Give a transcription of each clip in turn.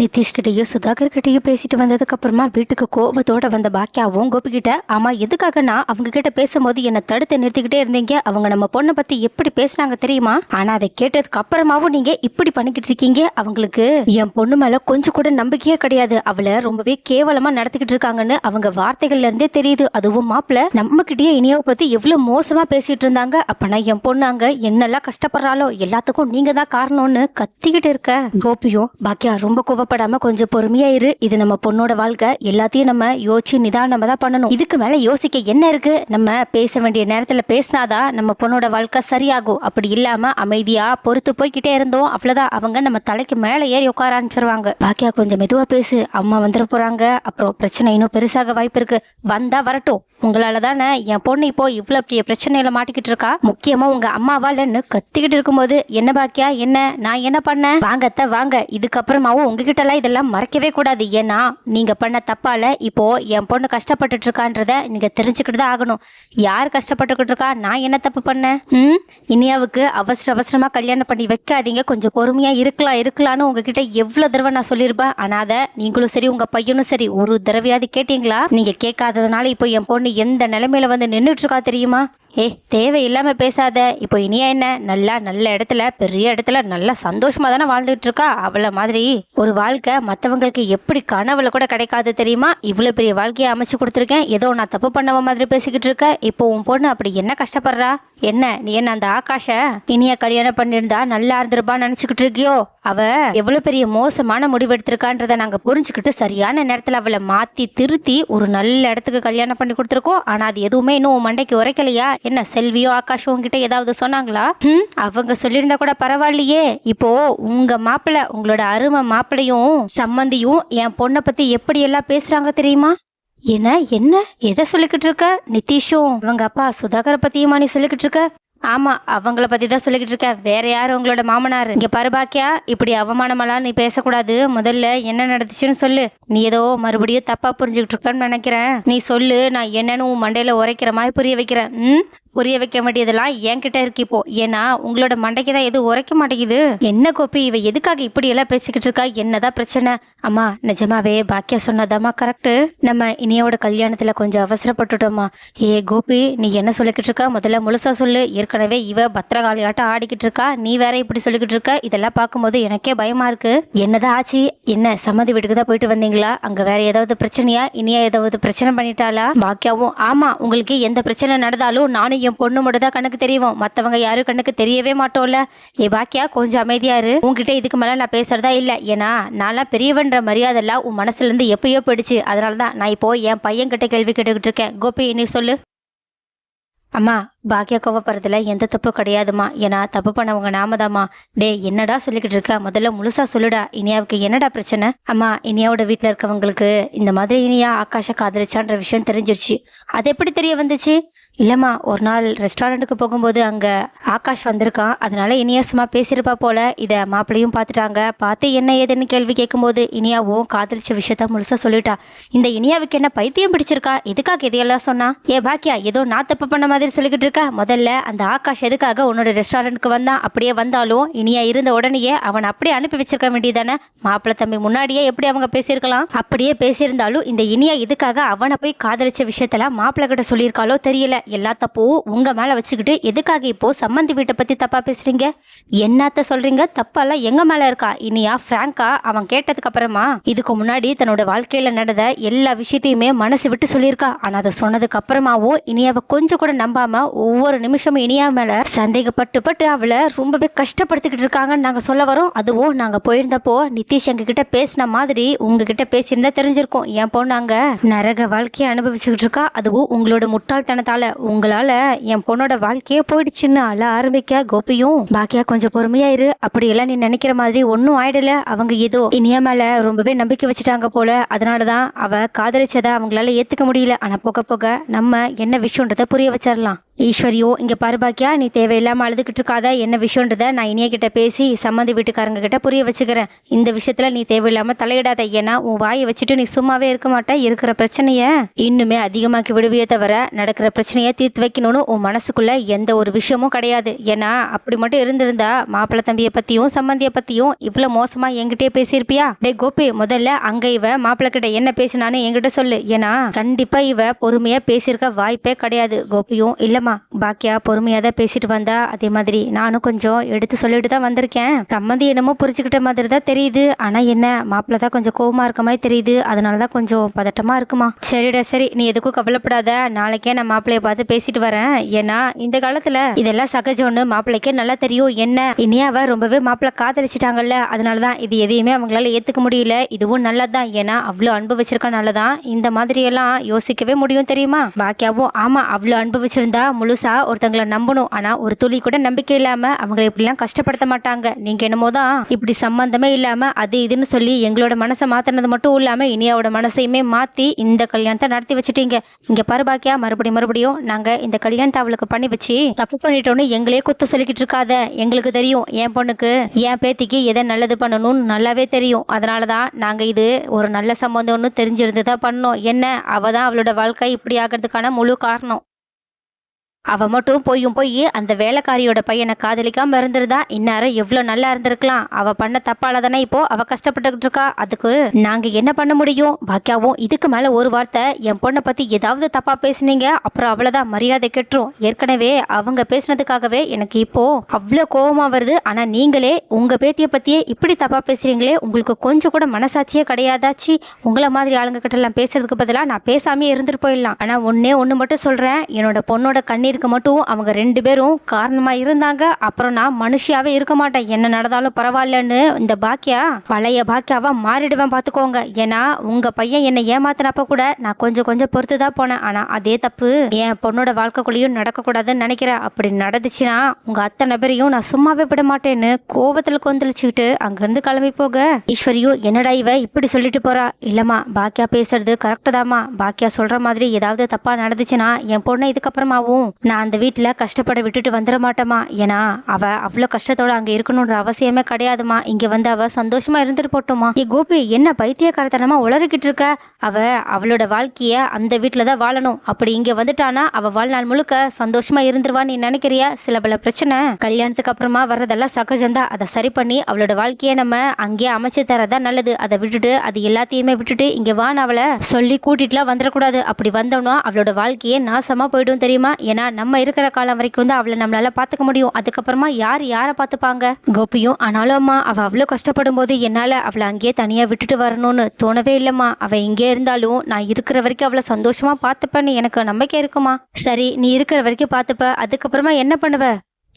நிதிஷ் சுதாகர் கிட்டயும் பேசிட்டு வந்ததுக்கு அப்புறமா வீட்டுக்கு கோவத்தோட வந்த பாக்கியாவும் கோபிக்கிட்ட ஆமாம் ஆமா எதுக்காகனா அவங்க கிட்ட பேசும்போது என்ன தடுத்து நிறுத்திக்கிட்டே இருந்தீங்க? அவங்க நம்ம பொண்ணை பத்தி எப்படி பேசுனாங்க தெரியுமா? ஆனா அதை கேட்டதுக்கு அப்புறமாவும் நீங்க இப்படி பண்ணிக்கிட்டு இருக்கீங்க? அவங்களுக்கு என் பொண்ணு மேல கொஞ்சம் கூட நம்பிக்கையே கிடையாது. அவளை ரொம்பவே கேவலமா நடத்திக்கிட்டு இருக்காங்கன்னு அவங்க வார்த்தைகள்ல இருந்தே தெரியுது. அதுவும் மாப்பிள்ள நம்ம கிட்டயே இனியாவை பத்தி எவ்வளவு மோசமா பேசிட்டு இருந்தாங்க? அப்பனா என் பொண்ணு அங்க என்னெல்லாம் கஷ்டப்படுறாளோ? எல்லாத்துக்கும் நீங்க தான் காரணம்னு கத்திக்கிட்டு இருக்க. கோபியும் பாக்கியா ரொம்ப கோவப்படாம கொஞ்சம் பொறுமையாக இரு. இது நம்ம பொண்ணோட வாழ்க்கை. எல்லாத்தையும் நம்ம யோசிச்சு நிதானமாக தான் பண்ணணும். இதுக்கு மேலே யோசிக்க என்ன இருக்குது நம்ம பேச வேண்டிய நேரத்தில் பேசினாதான் நம்ம பொண்ணோட வாழ்க்கை சரியாகும். அப்படி இல்லாமல் அமைதியாக பொறுத்து போய்கிட்டே இருந்தோம். அவ்வளோதான் அவங்க நம்ம தலைக்கு மேலே ஏறி உட்கார ஆரம்பிச்சிருவாங்க. பாக்கியா கொஞ்சம் மெதுவாக பேசு. அம்மா வந்துட போகிறாங்க அப்புறம் பிரச்சனை இன்னும் பெருசாக வாய்ப்பு இருக்குது வந்தால் வரட்டும். உங்களால தானே என் பொண்ணு இப்போ இவ்வளோ பெரிய பிரச்சனையில மாட்டிக்கிட்டு இருக்கா? முக்கியமா உங்க அம்மாவாலன்னு கத்திக்கிட்டு இருக்கும்போது என்ன பாக்கியா? என்ன? நான் என்ன பண்ணேன்? வாங்கத்த வாங்க. இதுக்கப்புறமாவும் உங்ககிட்ட ஹாஸ்பிட்டலாக இதெல்லாம் மறைக்கவே கூடாது. ஏன்னா நீங்கள் பண்ண தப்பால் இப்போது என் பொண்ணு கஷ்டப்பட்டுட்டு இருக்கான்றத தெரிஞ்சுக்கிட்டு தான் ஆகணும். யார் கஷ்டப்பட்டுக்கிட்டு இருக்கா நான் என்ன தப்பு பண்ணேன்? ம்? இனியாவுக்கு அவசர அவசரமாக கல்யாணம் பண்ணி வைக்காதீங்க. கொஞ்சம் பொறுமையாக இருக்கலாம் இருக்கலாம்னு உங்ககிட்ட எவ்வளோ தடவை நான் சொல்லியிருப்பேன். ஆனால் அதை நீங்களும் சரி உங்கள் பையனும் சரி ஒரு தடவையாவது கேட்டீங்களா? நீங்கள் கேட்காததுனால இப்போ என் பொண்ணு எந்த நிலைமையில வந்து நின்றுட்டு இருக்கா தெரியுமா? ஏ தேவையில்லாமல் பேசாத. இப்போ இனியா என்ன? நல்லா நல்ல இடத்துல பெரிய இடத்துல நல்லா சந்தோஷமாக தானே வாழ்ந்துட்டு இருக்கா? அவளை மாதிரி ஒரு வாழ்க்கை மற்றவங்களுக்கு எப்படி கனவுல கூட கிடைக்காது தெரியுமா? இவ்வளோ பெரிய வாழ்க்கையை அமைச்சு கொடுத்துருக்கேன். ஏதோ நான் தப்பு பண்ணவ மாதிரி பேசிக்கிட்டு இருக்க. இப்போ உன் பொண்ணு அப்படி என்ன கஷ்டப்படுறா? என்ன நீ என்ன அந்த ஆகாஷ? இனிய கல்யாணம் பண்ணியிருந்தா நல்லா இருந்திருப்பான்னு நினச்சிக்கிட்டு இருக்கியோ? அவ எவ்வளவு பெரிய மோசமான முடிவு எடுத்திருக்கான்றத நாங்க புரிஞ்சுக்கிட்டு சரியான நேரத்துல அவளை மாத்தி திருத்தி ஒரு நல்ல இடத்துக்கு கல்யாணம் பண்ணி கொடுத்துருக்கோம். ஆனா அது எதுவுமே இன்னும் மண்டைக்கு உரைக்கலையா? என்ன செல்வியோ ஆகாஷோ உங்ககிட்ட ஏதாவது சொன்னாங்களா? ம் அவங்க சொல்லியிருந்தா கூட பரவாயில்லையே. இப்போ உங்க மாப்பிள்ள உங்களோட அருமை மாப்பிள்ளையும் சம்மந்தியும் என் பொண்ணை பத்தி எப்படி எல்லாம் பேசுறாங்க தெரியுமா? என்ன என்ன? எதை சொல்லிக்கிட்டு இருக்க? நிதிஷும் அவங்க அப்பா சுதாகரை பத்தியுமா நீ சொல்லிக்கிட்டு இருக்க? ஆமா அவங்கள பத்தி தான் சொல்லிக்கிட்டு இருக்கேன். வேற யாரு உங்களோட மாமனார்? இங்க பாரு பாக்கியா இப்படி அவமானமெல்லாம் நீ பேசக்கூடாது. முதல்ல என்ன நடந்துச்சுன்னு சொல்லு. நீ ஏதோ மறுபடியும் தப்பா புரிஞ்சுக்கிட்டு இருக்கன்னு நினைக்கிறேன். நீ சொல்லு நான் என்னன்னு உன் மண்டையில உரைக்கிற மாதிரி புரிய வைக்கிறேன். ம்? புரிய வைக்க வேண்டியதெல்லாம் என்கிட்ட இருக்கு இப்போ. ஏன்னா உங்களோட மண்டைக்கு தான் எதுவும் உரைக்க மாட்டேங்குது? என்ன கோப்பி இவ எதுக்காக இப்படி எல்லாம் பேசிக்கிட்டு இருக்கா? என்னதான் பிரச்சனை? அம்மா நிஜமாவே பாக்கியா சொன்னதாம்மா கரெக்டு நம்ம இனியோட கல்யாணத்துல கொஞ்சம் அவசரப்பட்டுட்டோம்மா. ஏ கோபி நீ என்ன சொல்லிக்கிட்டு இருக்கா? முதல்ல முழுசா சொல்லு. ஏற்கனவே இவ பத்திரகாளி ஆட்டம் ஆடிக்கிட்டு இருக்கா. நீ வேற இப்படி சொல்லிக்கிட்டு இருக்க? இதெல்லாம் பார்க்கும்போது எனக்கே பயமா இருக்கு. என்னதான் ஆச்சு? என்ன சம்மதி வீட்டுக்கு தான் போயிட்டு வந்தீங்களா? அங்க வேற ஏதாவது பிரச்சனையா? இனியா ஏதாவது பிரச்சனை பண்ணிட்டாளா? பாக்கியாவும் ஆமா உங்களுக்கு எந்த பிரச்சனை நடந்தாலும் நானும் என் பொண்ணு மட்டும் தான் கண்ணுக்கு தெரியும். மற்றவங்க யாரும் கண்ணுக்கு தெரியவே மாட்டோம்ல. ஏ பாக்கியா கொஞ்சம் அமைதியாரு இரு. இதுக்கு மேலே நான் பேசுறதா இல்லை. ஏன்னா நான்லாம் பெரியவன்ற மரியாதைலாம் உன் மனசுலேருந்து எப்பயோ போயிடுச்சு. அதனால தான் நான் இப்போ என் பையன் கிட்ட கேள்வி கேட்டுக்கிட்டு இருக்கேன். கோபி நீ சொல்லு. அம்மா பாக்கியா கோவப்படுறதுல எந்த தப்பும் கிடையாதும்மா. ஏன்னா தப்பு பண்ணவங்க நாமதாம்மா. டே என்னடா சொல்லிக்கிட்டு இருக்க? முதல்ல முழுசா சொல்லுடா. இனியாவுக்கு என்னடா பிரச்சனை? அம்மா இனியாவோட வீட்டில் இருக்கவங்களுக்கு இந்த மாதிரி இனியா ஆகாஷ காதலிச்சான்ற விஷயம் தெரிஞ்சிருச்சு. அது எப்படி தெரிய வந்துச்சு? இல்லைம்மா ஒரு நாள் ரெஸ்டாரண்ட்டுக்கு போகும்போது அங்கே ஆகாஷ் வந்திருக்கான். அதனால் இனியா சும்மா பேசியிருப்பா போல். இதை மாப்பிள்ளையும் பார்த்துட்டாங்க பார்த்து என்ன ஏதுன்னு கேள்வி கேட்கும்போது இனியாவும் காதலிச்ச விஷயத்த முழுசாக சொல்லிட்டா. இந்த இனியாவுக்கு என்ன பைத்தியம் பிடிச்சிருக்கா? எதுக்காக இதையெல்லாம் சொன்னா? ஏ பாக்கியா ஏதோ நான் தப்பு பண்ண மாதிரி சொல்லிக்கிட்டு இருக்கா? முதல்ல அந்த ஆகாஷ் எதுக்காக உன்னோட ரெஸ்டாரண்ட்டுக்கு வந்தான் அப்படியே வந்தாலும் இனியா இருந்த உடனேயே அவன் அப்படியே அனுப்பி வச்சிருக்க வேண்டியதானே மாப்பிள்ளை தம்பி முன்னாடியே எப்படி அவங்க பேசியிருக்கலாம்? அப்படியே பேசியிருந்தாலும் இந்த இனியா எதுக்காக அவனை போய் காதலிச்ச விஷயத்தெல்லாம் மாப்பிள்ளை கிட்ட சொல்லியிருக்காளோ தெரியல. எல்லா தப்பும் உங்கள் மேலே வச்சுக்கிட்டு எதுக்காக இப்போது சம்மந்தி வீட்டை பற்றி தப்பாக பேசுகிறீங்க என்னத்த சொல்கிறீங்க தப்பெல்லாம் எங்கள் மேலே இருக்கா? இனியா ஃப்ராங்கா அவன் கேட்டதுக்கு அப்புறமா இதுக்கு முன்னாடி தன்னோட வாழ்க்கையில் நடந்த எல்லா விஷயத்தையுமே மனசு விட்டு சொல்லியிருக்கா. ஆனால் அதை சொன்னதுக்கு அப்புறமாவும் இனியாவை கொஞ்சம் கூட நம்பாமல் ஒவ்வொரு நிமிஷமும் இனியா மேலே சந்தேகப்பட்டு பட்டு அவளை ரொம்பவே கஷ்டப்படுத்திக்கிட்டு இருக்காங்கன்னு நாங்கள் சொல்ல வரோம். அதுவும் நாங்கள் போயிருந்தப்போ நிதிஷ் எங்ககிட்ட பேசின மாதிரி உங்ககிட்ட பேசியிருந்தா தெரிஞ்சிருக்கோம். என் பொண்ணு அங்க நரக வாழ்க்கையை அனுபவிச்சுக்கிட்டு இருக்கா. அதுவும் உங்களோட முட்டாள்தனத்தால். உங்களால என் பொண்ணோட வாழ்க்கையே போயிடுச்சுன்னு அழ ஆரம்பிக்க கோபியும் பாக்கியா கொஞ்சம் பொறுமையா இரு. அப்படியெல்லாம் நீ நினைக்கிற மாதிரி ஒன்றும் ஆயிடல. அவங்க ஏதோ இனியா மேல ரொம்பவே நம்பிக்கை வச்சுட்டாங்க போல. அதனாலதான் அவ காதலிச்சதை அவங்களால ஏத்துக்க முடியல. ஆனா போக போக நம்ம என்ன விஷயன்றத புரிய வச்சிடலாம் ஈஸ்வரியோ இங்க பாரு பாக்கியா நீ தேவையில்லாம அழுதுகிட்டு இருக்காத. என்ன விஷயன்றத நான் இனிய கிட்ட பேசி சம்மந்தி வீட்டுக்காரங்க கிட்ட புரிய வச்சுக்கிறேன். இந்த விஷயத்துல நீ தேவையில்லாம தலையிடாத. ஏன்னா உன் வாயை வச்சுட்டு நீ சும்மாவே இருக்க மாட்டேன் இருக்கிற பிரச்சனைய இன்னுமே அதிகமாக்கி விடுவியே தவிர நடக்கிற பிரச்சனையை தீர்த்து வைக்கணும்னு உன் மனசுக்குள்ளே எந்த ஒரு விஷயமும் கிடையாது. ஏன்னா அப்படி மட்டும் இருந்திருந்தா மாப்பிள்ளை தம்பியை பற்றியும் சம்மந்தியை பற்றியும் இவ்வளோ மோசமாக என்கிட்டயே பேசியிருப்பியா? டே கோபி முதல்ல அங்கே இவ மாப்பிள்ளை கிட்ட என்ன பேசினான்னு என்கிட்ட சொல்லு. ஏன்னா கண்டிப்பாக இவ பொறுமையாக பேசியிருக்க வாய்ப்பே கிடையாது. கோபியும் இல்லைம்மா பாக்கியா பொறுமையாக தான் பேசிட்டு வந்தா. அதே மாதிரி நானும் கொஞ்சம் எடுத்து சொல்லிட்டு தான் வந்திருக்கேன். சம்மந்தி என்னமோ புரிஞ்சுக்கிட்ட மாதிரி தான் தெரியுது. ஆனால் என்ன மாப்பிள்ளை தான் கொஞ்சம் கோபமாக இருக்க மாதிரி தெரியுது. அதனால தான் கொஞ்சம் பதட்டமாக இருக்குமா? சரிடா சரி நீ எதுக்கும் கவலைப்படாத. நாளைக்கே நான் மாப்பிள்ளைய பார்த்து பேசிட்டு வரேன். ஏன்னா இந்த காலத்துல இதெல்லாம் சகஜம்னு மாப்பிள்ளைக்கே நல்லா தெரியும். என்ன? இனியாவ ரொம்பவே மாப்பிள்ளை காதலிச்சிட்டாங்கல்ல. அதனால தான் இது எதையுமே அவங்களால ஏத்துக்க முடியல. இதுவும் நல்லதுதான். ஏன்னா அவ்வளோ அன்பு வச்சிருக்கனால தான் இந்த மாதிரி எல்லாம் யோசிக்கவே முடியும் தெரியுமா? பாக்கியாவும் ஆமா அவ்வளோ அன்பு வச்சிருந்தா முழுசா ஒருத்தங்களை நம்பணும். ஆனா ஒரு துளி கூட நம்பிக்கை இல்லாம அவங்களை இப்படிலாம் கஷ்டப்படுத்த மாட்டாங்க. நீங்க என்னமோ தான் இப்படி சம்பந்தமே இல்லாம அது இதுன்னு சொல்லி எங்களோட மனசை மாத்தினது மட்டும் இல்லாம இனியாவோட மனசையுமே மாத்தி இந்த கல்யாணத்தை நடத்தி வச்சுட்டீங்க. இங்க பாரு பாக்கியா மறுபடியும் மறுபடியும் நாங்கள் இந்த கல்யாணத்தை அவளுக்கு பண்ணி வச்சு தப்பு பண்ணிட்டோன்னு எங்களே குத்த சொல்லிக்கிட்டு இருக்காத. எங்களுக்கு தெரியும் என் பொண்ணுக்கு என் பேத்திக்கு எதை நல்லது பண்ணணும்னு நல்லாவே தெரியும். அதனால தான் நாங்கள் இது ஒரு நல்ல சம்பந்தம்னு தெரிஞ்சிருந்து தான் பண்ணோம். என்ன? அவள் தான் அவளோட வாழ்க்கை இப்படி ஆகிறதுக்கான முழு காரணம். அவ மட்டும் போயும் போய் அந்த வேலைக்காரியோட பையனை காதலிக்காம இருந்திருந்தா இந்நேரம் எவ்வளோ நல்லா இருந்திருக்கலாம். அவ பண்ண தப்பால தானே இப்போ அவ கஷ்டப்பட்டுக்கிட்டு இருக்கா? அதுக்கு நாங்க என்ன பண்ண முடியும்? பாக்கியாவும் இதுக்கு மேல ஒரு வார்த்தை என் பொண்ணை பத்தி ஏதாவது தப்பா பேசுனீங்க அப்புறம் அவ்வளவுதான் மரியாதை கெட்டுரும். ஏற்கனவே அவங்க பேசுனதுக்காகவே எனக்கு இப்போ அவ்வளோ கோபமா வருது. ஆனா நீங்களே உங்க பேத்திய பத்தியே இப்படி தப்பா பேசுறீங்களே உங்களுக்கு கொஞ்சம் கூட மனசாட்சியே கிடையாதாச்சு? உங்களை மாதிரி ஆளுங்க கிட்ட எல்லாம் பேசுறதுக்கு பதிலாக நான் பேசாமே இருந்துட்டு போயிடலாம். ஆனா ஒன்னே ஒன்று மட்டும் சொல்றேன் என்னோட பொண்ணோட இருக்க மட்டும் அவங்க ரெண்டு பேரும் காரணமாக இருந்தாங்க. அப்புறம் நான் மனுஷியாவே இருக்க மாட்டேன். என்ன நடந்தாலும் பரவாயில்லன்னு இந்த பாக்கியா பழைய பாக்கியாவா மாறிடுவேன் பார்த்துக்கோங்க ஏன்னா உங்கள் பையன் என்னை ஏமாத்தினப்ப கூட நான் கொஞ்சம் கொஞ்சம் பொறுத்து தான் போனேன். ஆனால் அதே தப்பு என் பொண்ணோட வாழ்க்கைக்குள்ளேயும் நடக்கக்கூடாதுன்னு நினைக்கிறேன். அப்படி நடந்துச்சுன்னா உங்கள் அத்தனை பேரையும் நான் சும்மாவே விட மாட்டேன்னு கோபத்தில் கொந்தளிச்சுக்கிட்டு அங்கேருந்து கிளம்பி போக ஈஸ்வரியோ என்னடா இவ இப்படி சொல்லிட்டு போறா? இல்லைம்மா பாக்கியா பேசுறது கரெக்டு தாம்மா. பாக்கியா சொல்கிற மாதிரி ஏதாவது தப்பாக நடந்துச்சுன்னா என் பொண்ணை இதுக்கப்புறமாவும் நான் அந்த வீட்டில் கஷ்டப்பட விட்டுட்டு வந்துட மாட்டேமா ஏன்னா அவள் அவ்வளோ கஷ்டத்தோட அங்கே இருக்கணுன்ற அவசியமே கிடையாதுமா இங்கே வந்து அவள் சந்தோஷமாக இருந்துட்டு போட்டோமா ஏ கோபி என்ன பைத்தியக்காரத்தனமா உளறிக்கிட்டு இருக்க? அவள் அவளோட வாழ்க்கையை அந்த வீட்டில் தான் வாழணும். அப்படி இங்கே வந்துட்டானா அவள் வாழ்நாள் முழுக்க சந்தோஷமாக இருந்துருவான்னு நீ நினைக்கிறியா? சில பல பிரச்சனை. கல்யாணத்துக்கு அப்புறமா வர்றதெல்லாம் சகஜம்தான். அதை சரி பண்ணி அவளோட வாழ்க்கையை நம்ம அங்கேயே அமைச்சு தரதான் நல்லது. அதை விட்டுட்டு அது எல்லாத்தையுமே விட்டுட்டு இங்கே வான் அவளை சொல்லி கூட்டிட்டுலாம் வந்துடக்கூடாது அப்படி வந்தோம்னா அவளோட வாழ்க்கையே நாசமாக போயிடும் தெரியுமா? ஏன்னா நம்ம இருக்கிற காலம் வரைக்கும் வந்து அவளை நம்மளால பார்த்துக்க முடியும். அதுக்கப்புறமா யார் யாரை பார்த்துப்பாங்க கோபியும் ஆனாலும் அம்மா அவ அவ்வளோ கஷ்டப்படும் போது என்னால் அவளை அங்கேயே தனியாக விட்டுட்டு வரணும்னு தோணவே இல்லைம்மா. அவள் இங்கே இருந்தாலும் நான் இருக்கிற வரைக்கும் அவளை சந்தோஷமா பார்த்துப்பேன்னு எனக்கு நம்பிக்கை இருக்குமா? சரி நீ இருக்கிற வரைக்கும் பார்த்துப்ப அதுக்கப்புறமா என்ன பண்ணுவ?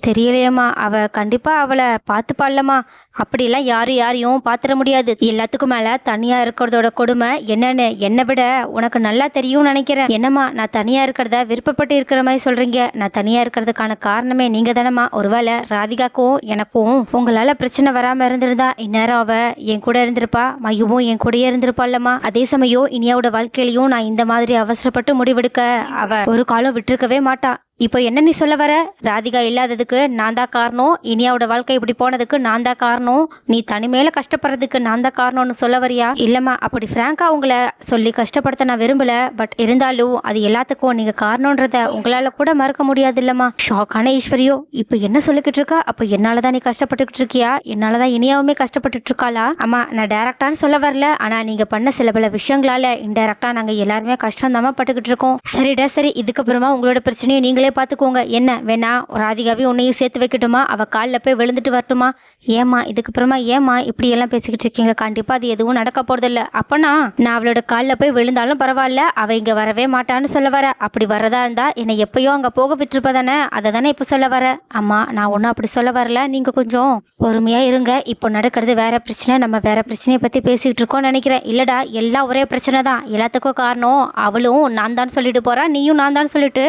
தெரியலையம்மா. அவ கண்டிப்பா அவளை பார்த்துப்பாள்லம்மா. அப்படிலாம் யாரும் யாரையும் பார்த்துட முடியாது. எல்லாத்துக்கும் மேல தனியா இருக்கிறதோட கொடுமை என்னன்னு என்னை விட உனக்கு நல்லா தெரியும்னு நினைக்கிறேன். என்னம்மா நான் தனியா இருக்கிறத விருப்பப்பட்டு இருக்கிற மாதிரி சொல்றீங்க? நான் தனியா இருக்கிறதுக்கான காரணமே நீங்க தானம்மா. ஒருவேளை ராதிகாக்கும் எனக்கும் உங்களால பிரச்சனை வராம இருந்திருந்தா இந்நேரம் அவ என் கூட இருந்திருப்பா. மையுவும் என் கூடயே இருந்திருப்பாள்லம்மா. அதே சமயம் இனியாவோட வாழ்க்கையிலையும் நான் இந்த மாதிரி அவசரப்பட்டு முடிவெடுக்க அவ ஒரு காலம் விட்டுருக்கவே மாட்டா. இப்போ என்ன நீ சொல்ல வர? ராதிகா இல்லாததுக்கு நான் தான் காரணம். இனியாவோட வாழ்க்கை இப்படி போனதுக்கு நான் தான் காரணம். நீ தனிமையில கஷ்டப்படுறதுக்கு நான் தான் காரணம்னு சொல்ல வரியா? இல்லைம்மா அப்படி ஃப்ராங்கா உங்களை சொல்லி கஷ்டப்படுத்த நான் விரும்பல. பட் இருந்தாலும் அது எல்லாத்துக்கும் நீங்க காரணம்ன்றத உங்களால கூட மறக்க முடியாது இல்லம்மா. ஷாக்கான ஈஸ்வரியோ இப்போ என்ன சொல்லிக்கிட்டு இருக்கா? அப்போ என்னால தான் நீ கஷ்டப்பட்டுக்கிட்டு இருக்கியா? என்னால தான் இனியாவுமே கஷ்டப்பட்டுட்டு இருக்காளா? அம்மா நான் டேரக்டான்னு சொல்ல வரல. ஆனா நீங்க பண்ண சில பல விஷயங்களால இன்டெரக்டா நாங்க எல்லாருமே கஷ்டம் தான் பட்டுக்கிட்டு இருக்கோம். சரிடா சரி. இதுக்கப்புறமா உங்களோட பிரச்சனையை நீங்களே பார்த்துக்கோங்க. என்ன? வேணா ராதிகாவே உன்னையும் சேர்த்து வைக்கட்டுமா? அவள் காலில் போய் விழுந்துட்டு வரட்டுமா? ஏமா இதுக்கப்புறமா ஏமா இப்படியெல்லாம் பேசிக்கிட்டு இருக்கீங்க? கண்டிப்பாக அது எதுவும் நடக்க போகிறதில்ல அப்போனா நான் அவளோட காலில் போய் விழுந்தாலும் பரவாயில்ல. அவள் இங்கே வரவே மாட்டான்னு சொல்ல வர. அப்படி வரதா இருந்தால் என்னை எப்பயோ அங்கே போக விட்டுருப்ப தானே? அதை தானே இப்போ சொல்ல வர? அம்மா நான் ஒன்றும் அப்படி சொல்ல வரல. நீங்கள் கொஞ்சம் பொறுமையாக இருங்க. இப்போ நடக்கிறது வேற பிரச்சனை. நம்ம வேற பிரச்சனையை பற்றி பேசிக்கிட்டு இருக்கோம்னு நினைக்கிறேன். இல்லடா எல்லாம் ஒரே பிரச்சனை தான். எல்லாத்துக்கும் காரணம் அவளும் நான் தான் சொல்லிட்டு போகிறா நீயும் நான் தான் சொல்லிட்டு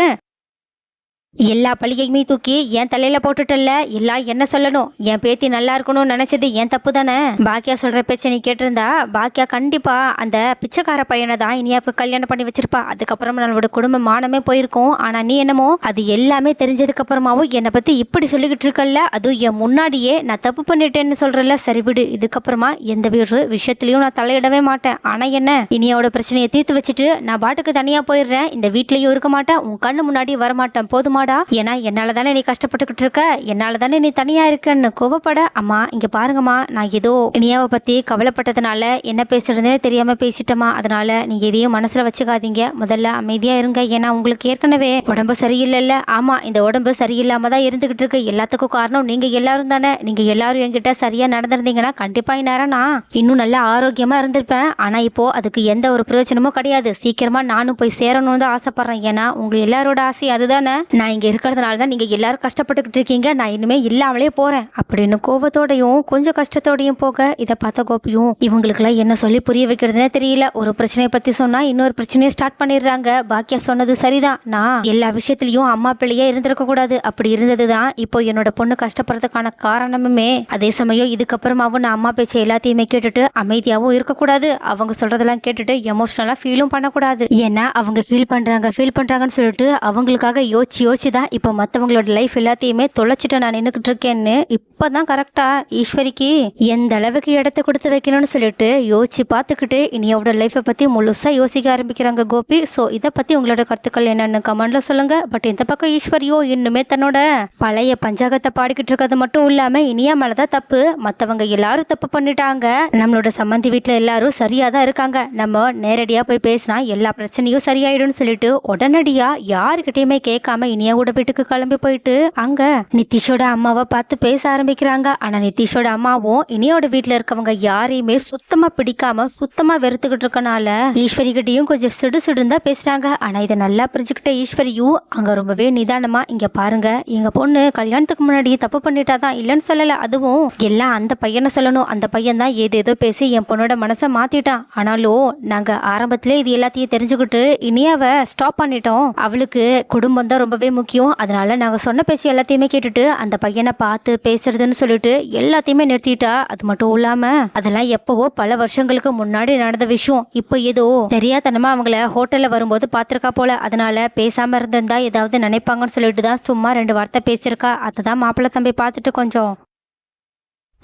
எல்லா பழியையுமே தூக்கி என் தலையில போட்டுட்டல்ல. எல்லாம் என்ன சொல்லணும்? என் பேத்தி நல்லா இருக்கணும்னு நினைச்சது என் தப்பு தானே? பாக்கியா சொல்ற பேச்ச நீ கேட்டிருந்தா பாக்கியா கண்டிப்பா அந்த பிச்சைக்கார பையனை தான் இனியாவுக்கு கல்யாணம் பண்ணி வச்சிருப்பா. அதுக்கப்புறம் நம்மளோட குடும்ப மானமே போயிருக்கும். ஆனா நீ என்னமோ அது எல்லாமே தெரிஞ்சதுக்கு அப்புறமாவும் என்னை பத்தி இப்படி சொல்லிக்கிட்டு இருக்கல்ல? அதுவும் என் முன்னாடியே நான் தப்பு பண்ணிட்டேன்னு சொல்றல சரி விடு. இதுக்கப்புறமா எந்த ஒரு விஷயத்திலயும் நான் தலையிடவே மாட்டேன். ஆனா என்ன? இனியாவோட பிரச்சனையை தீர்த்து வச்சுட்டு நான் பாட்டுக்கு தனியா போயிடுறேன். இந்த வீட்லயும் இருக்க மாட்டேன். உன் கண்ணு முன்னாடி வரமாட்டேன். போதுமாடா ஏன்னா என்னால் தானே நீ கஷ்டப்பட்டுக்கிட்டு இருக்க? என்னால் தானே நீ தனியா இருக்கன்னு கோவப்பட அம்மா இங்க பாருங்கம்மா நான் ஏதோ இனியாவை பத்தி கவலைப்பட்டதுனால என்ன பேசுறதுன்னு தெரியாம பேசிட்டேமா அதனால நீங்க எதையும் மனசுல வச்சுக்காதீங்க. முதல்ல அமைதியா இருங்க. ஏன்னா உங்களுக்கு ஏற்கனவே உடம்பு சரியில்லைல்ல. ஆமா இந்த உடம்பு சரியில்லாம தான் இருந்துகிட்டு இருக்கு. எல்லாத்துக்கும் காரணம் நீங்க எல்லாரும் தானே. நீங்க எல்லாரும் என்கிட்ட சரியா நடந்திருந்தீங்கன்னா கண்டிப்பா இந்நேரம் நான் இன்னும் நல்லா ஆரோக்கியமா இருந்திருப்பேன். ஆனா இப்போ அதுக்கு எந்த ஒரு பிரயோஜனமும் கிடையாது. சீக்கிரமா நானும் போய் சேரணும்னு தான் ஆசைப்படுறேன். ஏன்னா உங்க எல்லாரோட ஆசை அதுதானே. நான் இங்கே இருக்கிறதுனால தான் நீங்கள் எல்லாரும் கஷ்டப்பட்டுக்கிட்டு இருக்கீங்க. நான் இனிமே இல்லாமலே போகிறேன் அப்படின்னு கோபத்தோடையும் கொஞ்சம் கஷ்டத்தோடையும் போக இதை பார்த்த கோபியும் இவங்களுக்குலாம் என்ன சொல்லி புரிய வைக்கிறதுனே தெரியல. ஒரு பிரச்சனையை பற்றி சொன்னால் இன்னொரு பிரச்சனையை ஸ்டார்ட் பண்ணிடுறாங்க. பாக்கியா சொன்னது சரிதான். நான் எல்லா விஷயத்துலையும் அம்மா பிள்ளையே இருந்திருக்க கூடாது. அப்படி இருந்தது தான் இப்போ என்னோட பொண்ணு கஷ்டப்படுறதுக்கான காரணமுமே. அதே சமயம் இதுக்கப்புறமாவும் நான் அம்மா பேச்சை எல்லாத்தையுமே கேட்டுட்டு அமைதியாகவும் இருக்கக்கூடாது. அவங்க சொல்றதெல்லாம் கேட்டுட்டு எமோஷனலாக ஃபீலும் பண்ணக்கூடாது. ஏன்னா அவங்க ஃபீல் பண்ணுறாங்க ஃபீல் பண்ணுறாங்கன்னு சொல்லிட்டு அவங்களுக்காக யோசிச்சு யோசிச்சு தான் இப்போ மற்றவங்களோட லைஃப் எல்லாத்தையுமே தொலைச்சிட்டு நான் நின்றுக்கிட்டு இருக்கேன்னு இப்போதான் கரெக்டாக ஈஸ்வரிக்கு எந்த அளவுக்கு இடத்த கொடுத்து வைக்கணும்னு சொல்லிட்டு யோசிச்சு பார்த்துக்கிட்டு இனியோட லைஃப்பை பற்றி முழுசாக யோசிக்க ஆரம்பிக்கிறாங்க கோபி. ஸோ இதை பற்றி உங்களோட கருத்துக்கள் என்னென்னு கமெண்ட்டில் சொல்லுங்கள் பட் இந்த பக்கம் ஈஸ்வரியோ இன்னுமே தன்னோட பழைய பஞ்சாகத்தை பாடிக்கிட்டு இருக்கிறது மட்டும் இல்லாமல் இனியா மேலே தான் தப்பு. மற்றவங்க எல்லாரும் தப்பு பண்ணிட்டாங்க. நம்மளோட சம்மந்தி வீட்டில் எல்லாரும் சரியாக தான் இருக்காங்க. நம்ம நேரடியாக போய் பேசினா எல்லா பிரச்சனையும் சரியாயிடும்னு சொல்லிட்டு உடனடியாக யாருக்கிட்டையுமே கேட்காம கூட வீட்டுக்கு கிளம்பி போயிட்டு அங்க நிதிஷோட அம்மாவை பார்த்து பேச ஆரம்பிக்கிறாங்க. ஆனா நிதிஷோட அம்மாவும் இனியோட வீட்டுல இருக்கவங்க யாரையுமே சுத்தமா பிடிக்காம சுத்தமா வெறுத்துக்கிட்டு இருக்கனால ஈஸ்வரி கிட்டயும் கொஞ்சம் சிடு சிடுன்னு தான் பேசுறாங்க. ஆனா இதை நல்லா புரிஞ்சுக்கிட்ட ஈஸ்வரியும் அங்க ரொம்பவே நிதானமா இங்க பாருங்க எங்க பொண்ணு கல்யாணத்துக்கு முன்னாடி தப்பு பண்ணிட்டாதான் இல்லைன்னு சொல்லல. அதுவும் எல்லாம் அந்த பையனை சொல்லணும். அந்த பையன் தான் ஏதேதோ பேசி என் பொண்ணோட மனசை மாத்திட்டான். ஆனாலும் நாங்க ஆரம்பத்திலே இது எல்லாத்தையும் தெரிஞ்சுக்கிட்டு இனியாவை ஸ்டாப் பண்ணிட்டோம். அவளுக்கு குடும்பம் தான் ரொம்பவே முக்கியம். அதனால் நாங்கள் சொன்ன பேச்சு எல்லாத்தையுமே கேட்டுட்டு அந்த பையனை பார்த்து பேசுறதுன்னு சொல்லிட்டு எல்லாத்தையுமே நிறுத்திட்டா அது மட்டும் இல்லாமல் அதெல்லாம் எப்போவோ பல வருஷங்களுக்கு முன்னாடி நடந்த விஷயம். இப்போ ஏதோ தெரியாதனமா அவங்கள ஹோட்டலில் வரும்போது பார்த்துருக்கா போல. அதனால பேசாமல் இருந்திருந்தா ஏதாவது நினைப்பாங்கன்னு சொல்லிட்டு தான் சும்மா ரெண்டு வார்த்தை பேசியிருக்கா. அதை தான் மாப்பிள்ளை தம்பி பார்த்துட்டு கொஞ்சம்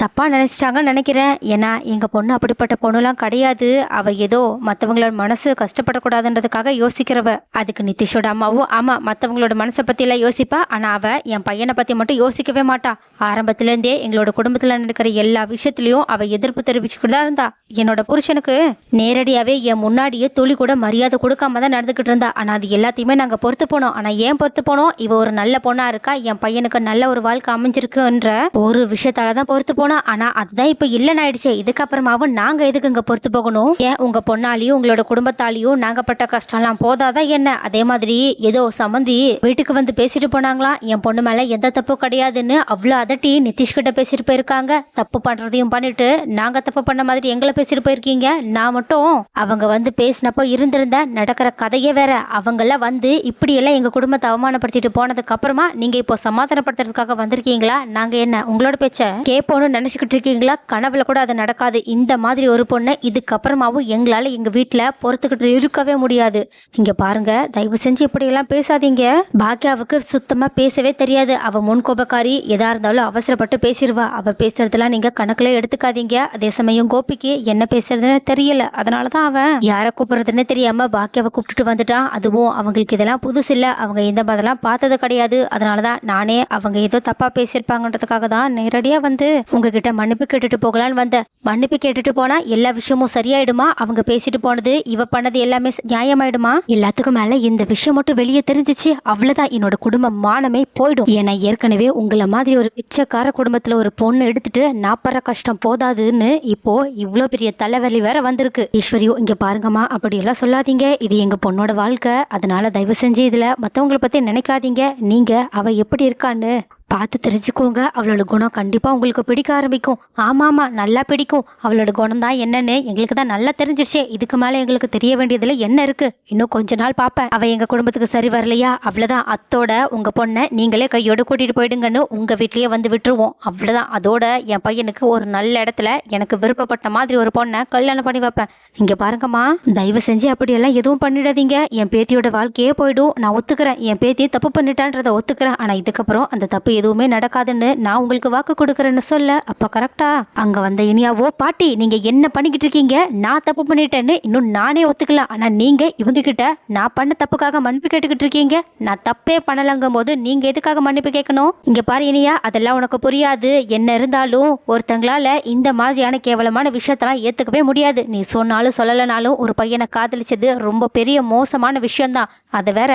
தப்பாக நினச்சிட்டாங்கன்னு நினைக்கிறேன். ஏன்னா எங்கள் பொண்ணு அப்படிப்பட்ட பொண்ணுலாம் கிடையாது. அவள் ஏதோ மற்றவங்களோட மனசு கஷ்டப்படக்கூடாதுன்றதுக்காக யோசிக்கிறவ. அதுக்கு நிதிஷோட அம்மாவும் ஆமாம் மற்றவங்களோட மனசை பற்றிலாம் யோசிப்பா. ஆனால் அவள் என் பையனை பற்றி மட்டும் யோசிக்கவே மாட்டா. ஆரம்பத்துலேருந்தே எங்களோட குடும்பத்தில் நடக்கிற எல்லா விஷயத்துலையும் அவள் எதிர்ப்பு தெரிவிச்சுக்கிட்டு தான் இருந்தா. என்னோட புருஷனுக்கு நேரடியாகவே என் முன்னாடியே துளி கூட மரியாதை கொடுக்காம தான் நடந்துக்கிட்டு இருந்தா. ஆனால் அது எல்லாத்தையுமே நாங்கள் பொறுத்து போனோம். ஆனால் ஏன் பொறுத்து போனோம்? இவ ஒரு நல்ல பொண்ணாக இருக்கா? என் பையனுக்கு நல்ல ஒரு வாழ்க்கை அமைஞ்சிருக்குன்ற ஒரு விஷயத்தால தான் பொறுத்து போனோம். ஆனா அதுதான் இப்ப இல்லைன்னு ஆயிடுச்சு. இதுக்கப்புறமாவும் நாங்க எதுக்கு இங்க பொறுத்து போகணும்? ஏன் உங்க பொண்ணாலையும் உங்களோட குடும்பத்தாலையும் நாங்கள் பட்ட கஷ்டம்லாம் போதாதான் என்ன? அதே மாதிரி ஏதோ சம்மந்தி வீட்டுக்கு வந்து பேசிட்டு போனாங்களாம் என் பொண்ணு மேல எந்த தப்பு கிடையாதுன்னு அவ்வளோ அதட்டி நிதிஷ்கிட்ட பேசிட்டு போயிருக்காங்க. தப்பு பண்றதையும் பண்ணிட்டு நாங்க தப்பு பண்ண மாதிரி எங்களை பேசிட்டு போயிருக்கீங்க. நான் மட்டும் அவங்க வந்து பேசினப்போ இருந்திருந்த நடக்கிற கதையே வேற. அவங்கெல்லாம் வந்து இப்படியெல்லாம் எங்க குடும்பத்தை அவமானப்படுத்திட்டு போனதுக்கு அப்புறமா நீங்க இப்போ சமாதானப்படுத்துறதுக்காக வந்திருக்கீங்களா? நாங்க என்ன? உங்களோட பேச்ச கேட்போம்னு நினச்சிக்கிட்டு இருக்கீங்களா கனவுல கூட அது நடக்காது. இந்த மாதிரி ஒரு பொண்ணை இதுக்கப்புறமாவும் எங்களால் எங்கள் வீட்டில் பொறுத்துக்கிட்டு இருக்கவே முடியாது. இங்கே பாருங்க தயவு செஞ்சு இப்படியெல்லாம் பேசாதீங்க. பாக்கியாவுக்கு சுத்தமாக பேசவே தெரியாது. அவள் முன்கோபக்காரி. எதாக இருந்தாலும் அவசரப்பட்டு பேசிடுவா அவள் பேசுறதெல்லாம் நீங்கள் கணக்கில் எடுத்துக்காதீங்க. அதே சமயம் கோபிக்கு என்ன பேசுறதுன்னு தெரியல. அதனால தான் அவன் யாரை கூப்பிடுறதுன்னு தெரியாமல் பாக்கியாவை கூப்பிட்டுட்டு வந்துட்டான் அதுவும் அவங்களுக்கு இதெல்லாம் புதுசு இல்லை. அவங்க இந்த மாதிரிலாம் பார்த்தது கிடையாது. அதனால தான் நானே அவங்க ஏதோ தப்பாக பேசியிருப்பாங்கன்றதுக்காக தான் நேரடியாக வந்து உங்ககிட்ட மன்னிப்பு கேட்டுட்டு போகலான்னு வந்தேன். மன்னிப்பு கேட்டுட்டு போனா எல்லா விஷயமும் சரியாயிடுமா? அவங்க பேசிட்டு போனது இவ பண்ணது எல்லாமே நியாயமாயிடுமா? எல்லாத்துக்கும் மேல இந்த விஷயம் மட்டும் வெளியே தெரிஞ்சிச்சு. அவ்வளவுதான். என்னோட குடும்ப மானமே போயிடும். ஏன்னா ஏற்கனவே உங்களை மாதிரி ஒரு பிச்சைக்கார குடும்பத்துல ஒரு பொண்ணு எடுத்துட்டு நான் கஷ்டம் போதாதுன்னு இப்போ இவ்வளோ பெரிய தலைவலி வேற வந்திருக்கு. ஈஸ்வரியோ இங்க பாருங்கம்மா. அப்படி எல்லாம் சொல்லாதீங்க. இது எங்க பொண்ணோட வாழ்க்கை. அதனால தயவு செஞ்சு இதுல மத்தவங்களை பத்தி நினைக்காதீங்க. நீங்க அவ எப்படி இருக்கான்னு. பார்த்து தெரிஞ்சுக்கோங்க. அவளோட குணம் கண்டிப்பாக உங்களுக்கு பிடிக்க ஆரம்பிக்கும். ஆமாம்மா நல்லா பிடிக்கும். அவளோட குணம் தான் என்னன்னு எங்களுக்கு தான் நல்லா தெரிஞ்சிருச்சே. இதுக்கு மேலே எங்களுக்கு தெரிய வேண்டியதில் என்ன இருக்குது இன்னும் கொஞ்ச நாள் பார்ப்பேன். அவள் எங்கள் குடும்பத்துக்கு சரி வரலையா? அவ்வளோதான் அத்தோட உங்கள் பொண்ணை நீங்களே கையோடு கூட்டிகிட்டு போயிடுங்கன்னு உங்கள் வீட்லேயே வந்து விட்டுருவோம். அவ்வளோதான் அதோட என் பையனுக்கு ஒரு நல்ல இடத்துல எனக்கு விருப்பப்பட்ட மாதிரி ஒரு பொண்ணை கல்யாணம் பண்ணி வைப்பேன். இங்கே பாருங்கம்மா. தயவு செஞ்சு அப்படியெல்லாம் எதுவும் பண்ணிடாதீங்க. என் பேத்தியோட வாழ்க்கையே போயிடும். நான் ஒத்துக்கிறேன். என் பேத்தி தப்பு பண்ணிட்டான்றதை ஒத்துக்கிறேன். ஆனால் இதுக்கப்புறம் அந்த தப்பு எதுவுமே நடக்காதுன்னு நான் உங்களுக்கு வாக்கு கொடுக்குறேன்னு சொல்ல அப்போ கரெக்டா அங்கே வந்த இனியாவோ பாட்டி நீங்கள் என்ன பண்ணிக்கிட்டு இருக்கீங்க? நான் தப்பு பண்ணிட்டேன்னு இன்னும் நானே ஒத்துக்கலாம் ஆனால் நீங்கள் இவங்க கிட்ட நான் பண்ண தப்புக்காக மன்னிப்பு கேட்டுக்கிட்டு இருக்கீங்க. நான் தப்பே பண்ணலங்கும் போது நீங்கள் எதுக்காக மன்னிப்பு கேட்கணும்? இங்கே பாரு இனியா அதெல்லாம் உனக்கு புரியாது. என்ன இருந்தாலும் ஒருத்தங்களால இந்த மாதிரியான கேவலமான விஷயத்தெல்லாம் ஏற்றுக்கவே முடியாது. நீ சொன்னாலும் சொல்லலைனாலும் ஒரு பையனை காதலிச்சது ரொம்ப பெரிய மோசமான விஷயம்தான். அதை வேற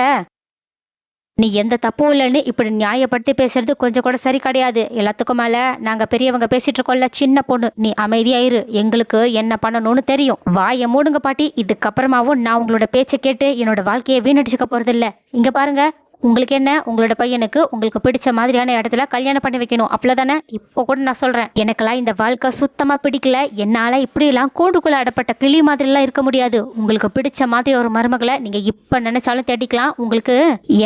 நீ எந்த தப்பும் இல்லைன்னு இப்படி நியாயப்படுத்தி பேசுறது கொஞ்சம் கூட சரி கிடையாது. எல்லாத்துக்கும் மேல நாங்க பெரியவங்க பேசிட்டு இருக்கோம்ல சின்ன பொண்ணு. நீ அமைதியாயிரு. எங்களுக்கு என்ன பண்ணணும்னு தெரியும். வாயை மூடுங்க பாட்டி. இதுக்கப்புறமாவும் நான் உங்களோட பேச்சை கேட்டு என்னோட வாழ்க்கையை வீணடிச்சுக்க போறது இல்ல இங்க பாருங்க. உங்களுக்கு என்ன? உங்களோட பையனுக்கு உங்களுக்கு பிடிச்ச மாதிரியான இடத்துல கல்யாணம் பண்ணி வைக்கணும். அவ்வளோதானே இப்போ கூட நான் சொல்கிறேன் எனக்கெல்லாம் இந்த வாழ்க்கை சுத்தமாக பிடிக்கல. என்னால் இப்படியெல்லாம் கூண்டுக்குள்ளே அடப்பட்ட கிளி மாதிரிலாம் இருக்க முடியாது. உங்களுக்கு பிடிச்ச மாதிரி ஒரு மருமகளை நீங்கள் இப்போ நினைச்சாலும் தேடிக்கலாம். உங்களுக்கு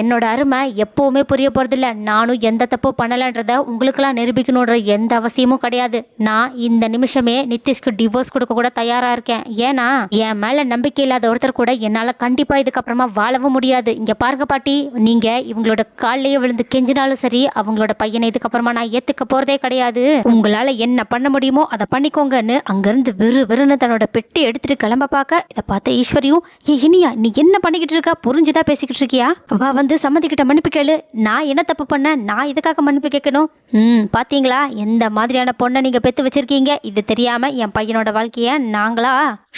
என்னோட அருமை எப்போவுமே புரிய போகிறதில்ல நானும் எந்த தப்பு பண்ணலைன்றதை உங்களுக்கெல்லாம் நிரூபிக்கணுன்ற எந்த அவசியமும் கிடையாது. நான் இந்த நிமிஷமே நிதிஷ்க்கு டிவோர்ஸ் கொடுக்க கூட தயாராக இருக்கேன். ஏன்னா என் மேலே நம்பிக்கை இல்லாத ஒருத்தர் கூட என்னால் கண்டிப்பாக இதுக்கப்புறமா வாழவும் முடியாது. இங்கே பாருங்க பாட்டி நீங்கள் இவங்களோட காலிலேயே விழுந்து கெஞ்சினாலும் சரி அவங்களோட பையனை இதுக்கப்புறமா நான் ஏற்றுக்க போகிறதே கிடையாது. உங்களால் என்ன பண்ண முடியுமோ அதை பண்ணிக்கோங்கன்னு அங்கேருந்து விறு விறுன்னு தன்னோட பெட்டி எடுத்துகிட்டு கிளம்ப பார்க்க இதை பார்த்த ஈஸ்வரியும் ஏ இனியா நீ என்ன பண்ணிக்கிட்டு இருக்கா? புரிஞ்சுதான் பேசிக்கிட்டு இருக்கியா? வா வந்து சம்மதிக்கிட்ட மன்னிப்பு கேளு. நான் என்ன தப்பு பண்ணேன் நான் இதுக்காக மன்னிப்பு கேட்கணும்? ம் பார்த்தீங்களா எந்த மாதிரியான பொண்ணை நீங்கள் பெற்று வச்சிருக்கீங்க? இது தெரியாமல் என் பையனோட வாழ்க்கையை நாங்களா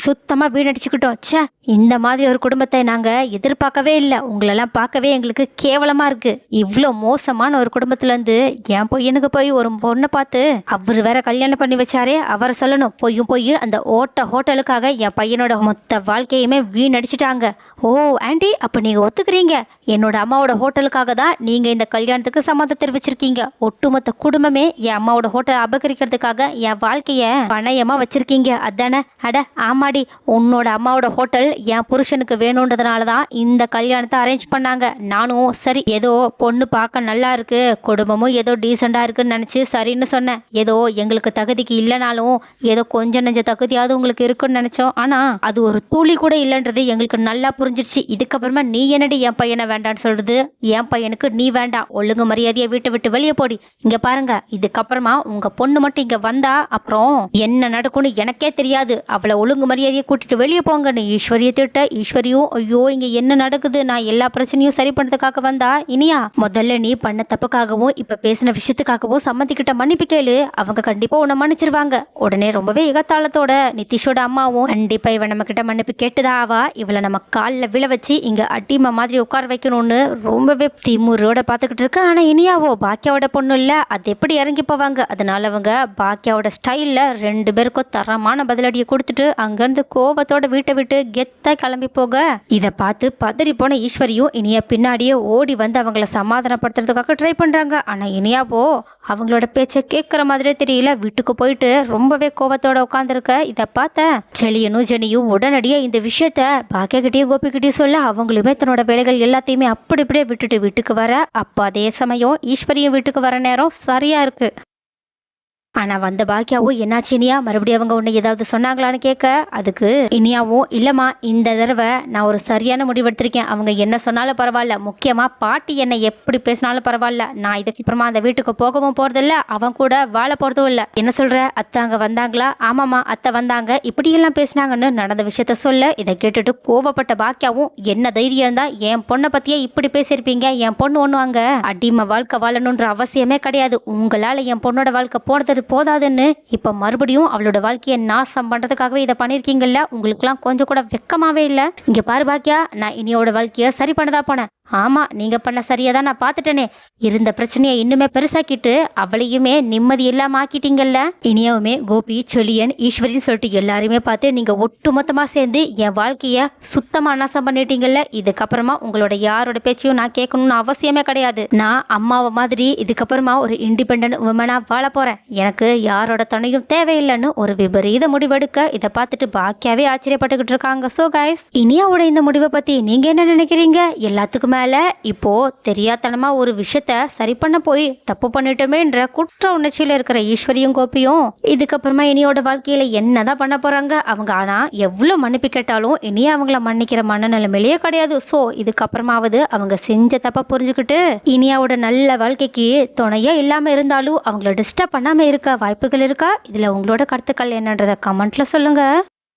சுத்தமாக வீணடிச்சுக்கிட்டோம். சே இந்த மாதிரி ஒரு குடும்பத்தை நாங்கள் எதிர்பார்க்கவே இல்லை. உங்களெல்லாம் பார்க்கவே எங்களுக்கு கேவலமாக இருக்குது இவ்வளோ மோசமான ஒரு குடும்பத்துலேருந்து என் பையனுக்கு போய் ஒரு பொண்ணை பார்த்து அவர் வேற கல்யாணம் பண்ணி வச்சாரே அவரை சொல்லணும். பொய்யும் போய் அந்த ஓட்ட ஹோட்டலுக்காக என் பையனோட மொத்த வாழ்க்கையுமே வீணடிச்சிட்டாங்க. ஓ ஆண்டி அப்போ நீங்கள் ஒத்துக்கிறீங்க. என்னோட அம்மாவோட ஹோட்டலுக்காக தான் நீங்கள் இந்த கல்யாணத்துக்கு சம்மதம் தெரிவிச்சிருக்கீங்க. ஒட்டுமொத்த குடும்பமே என் அம்மாவோட ஹோட்டலை அபகரிக்கிறதுக்காக என் வாழ்க்கையை பணயமாக வச்சிருக்கீங்க. அதானே? அட ஆமாடி. உன்னோட அம்மாவோட ஹோட்டல் என் புருஷனுக்கு வேணுன்றதுனால தான் இந்த கல்யாணத்தை அரேஞ்ச் பண்ணாங்க. நானும் சரி ஏதோ பொண்ணு பார்க்க நல்லா இருக்கு குடும்பமும் ஏதோ டீசெண்டா இருக்குன்னு நினைச்சு சரின்னு சொன்னேன் ஏதோ எங்களுக்கு தகுதிக்கு இல்லைனாலும் ஏதோ கொஞ்சம் நெஞ்ச தகுதியாவது உங்களுக்கு இருக்குன்னு நினைச்சோம். ஆனா அது ஒரு தூளி கூட இல்லைன்றது எங்களுக்கு நல்லா புரிஞ்சிருச்சு. இதுக்கப்புறமா நீ என்னடி என் பையனை வேண்டான்னு சொல்றது? என் பையனுக்கு நீ வேண்டாம் ஒழுங்கு மரியாதையை வீட்டை விட்டு வெளியே போடி. இங்க பாருங்க இதுக்கப்புறமா உங்க பொண்ணு மட்டும் இங்க வந்தா அப்புறம் என்ன நடக்கும்னு எனக்கே தெரியாது. அவளை ஒழுங்கு மரியாதையை கூட்டிட்டு வெளியே போங்கன்னு ஈஸ்வரியை திட்ட ஈஸ்வரியும் ஐயோ இங்க என்ன நடக்குது? நான் எல்லா பிரச்சனையும் சரி பார்க்க வந்தா? இனியா முதல்ல நீ பண்ண தப்புக்காகவும் இப்ப பேசின விஷயத்துக்காகவும் சம்மந்திக்கிட்ட மன்னிப்பு கேளு. அவங்க கண்டிப்பா உன்னை மன்னிச்சிருவாங்க. உடனே ரொம்பவே எகத்தாளத்தோட நிதிஷோட அம்மாவும் கண்டிப்பா இவன் நம்ம கிட்ட மன்னிப்பு கேட்டுதான் ஆவா. இவளை நம்ம காலில் விழ வச்சு இங்க அடிமை மாதிரி உட்கார வைக்கணும்னு ரொம்பவே திமுறோட பார்த்துக்கிட்டு இருக்கு. ஆனா இனியாவோ பாக்கியாவோட பொண்ணு இல்ல. அது எப்படி இறங்கி போவாங்க? அதனால அவங்க பாக்கியாவோட ஸ்டைல்ல ரெண்டு பேருக்கும் தரமான பதிலடியை கொடுத்துட்டு அங்கிருந்து கோபத்தோட வீட்டை விட்டு கெத்தா கிளம்பி போக. இதை பார்த்து பதறி போன ஈஸ்வரியும் இனிய பின்னாடியே ஓடி வந்து அவங்கள சமாதானப்படுத்துறதுக்காக ட்ரை பண்ணுறாங்க ஆனால் இனியாவோ அவங்களோட பேச்சை கேட்குற மாதிரியே தெரியல. வீட்டுக்கு போயிட்டு ரொம்பவே கோபத்தோட உட்காந்துருக்க இதை பார்த்த செலியனும் ஜெனியும் உடனடியாக இந்த விஷயத்த பாக்கியகிட்டயும் கோபிக்கிட்டயும் சொல்ல அவங்களுமே தன்னோட வேலைகள் எல்லாத்தையுமே அப்படி இப்படியே விட்டுட்டு வீட்டுக்கு வர. அப்போ அதே சமயம் ஈஸ்வரியும் வீட்டுக்கு வர நேரம் சரியாக இருக்குது ஆனால் வந்த பாக்கியாவும் என்னாச்சு இனியா? மறுபடியும் அவங்க உன்னை ஏதாவது சொன்னாங்களான்னு கேட்க? அதுக்கு இனியாவும் இல்லைம்மா இந்த தடவை நான் ஒரு சரியான முடிவெடுத்திருக்கேன். அவங்க என்ன சொன்னாலும் பரவாயில்ல. முக்கியமாக பாட்டி என்னை எப்படி பேசினாலும் பரவாயில்ல. நான் இதுக்கு அப்புறமா அந்த வீட்டுக்கு போகவும் போகிறதில்ல அவன் கூட வாழ போகிறதும் இல்லை. என்ன சொல்கிற அத்தை அங்கே வந்தாங்களா? ஆமாம்மா அத்தை வந்தாங்க. இப்படியெல்லாம் பேசினாங்கன்னு நடந்த விஷயத்த சொல்ல. இதை கேட்டுட்டு கோவப்பட்ட பாக்கியாவும் என்ன தைரியம் தான் என் பொண்ணை பற்றியே இப்படி பேசியிருப்பீங்க? என் பொண்ணு ஒன்று அங்கே? அடிமை வாழ்க்கை வாழணுன்ற அவசியமே கிடையாது. உங்களால் என் பொண்ணோட வாழ்க்கை போனது போதாதுன்னு இப்போ மறுபடியும் அவளோட வாழ்க்கையை நாசம் பண்ணுறதுக்காகவே இதை பண்ணியிருக்கீங்கல்ல? உங்களுக்குலாம் கொஞ்சம் கூட வெக்கமாகவே இல்லை? இங்கே பாரு பாக்கியா நான் இனியோட வாழ்க்கையை சரி பண்ணதா போனேன். ஆமா நீங்க பண்ண சரியா தான் நான் பார்த்துட்டேனே. இருந்த பிரச்சனையை இன்னுமே பெருசாக்கிட்டு அவளையுமே நிம்மதி இல்லாம ஆக்கிட்டீங்கல்ல? இனியாவுமே கோபி செழியன் ஈஸ்வரின்னு சொல்லிட்டு எல்லாருமே பார்த்து நீங்க ஒட்டுமொத்தமா சேர்ந்து என் வாழ்க்கைய சுத்தமா நாசம் பண்ணிட்டீங்கல்ல? இதுக்கப்புறமா உங்களோட யாரோட பேச்சையும் நான் கேட்கணும்னு அவசியமே கிடையாது. நான் அம்மாவை மாதிரி இதுக்கப்புறமா ஒரு இண்டிபெண்ட் உமனா வாழ போறேன். எனக்கு யாரோட துணையும் தேவையில்லைன்னு ஒரு விபரீத முடிவெடுக்க இதை பார்த்துட்டு பாக்கியாவே ஆச்சரியப்பட்டுக்கிட்டு இருக்காங்க. ஸோ கைஸ் இனியாவோட இந்த முடிவை பத்தி நீங்க என்ன நினைக்கிறீங்க? எல்லாத்துக்குமே மேலே இப்போது தெரியாத்தனமாக ஒரு விஷயத்த சரி பண்ண போய் தப்பு பண்ணிட்டோமேன்ற குற்ற உணர்ச்சியில் இருக்கிற ஈஸ்வரியும் கோபியும் இதுக்கப்புறமா இனியோட என்ன என்னதான் பண்ண போகிறாங்க அவங்க ஆனால் எவ்வளோ மன்னிப்பு கேட்டாலும் இனி அவங்கள மன்னிக்கிற மனநிலைமையிலேயே கிடையாது. ஸோ இதுக்கப்புறமாவது அவங்க செஞ்ச தப்பை புரிஞ்சுக்கிட்டு இனியாவோட நல்ல வாழ்க்கைக்கு துணையாக இல்லாமல் இருந்தாலும் அவங்கள டிஸ்டர்ப் பண்ணாமல் இருக்க வாய்ப்புகள் இருக்கா? இதில் உங்களோட கருத்துக்கள் என்னன்றதை கமெண்ட்டில் சொல்லுங்கள்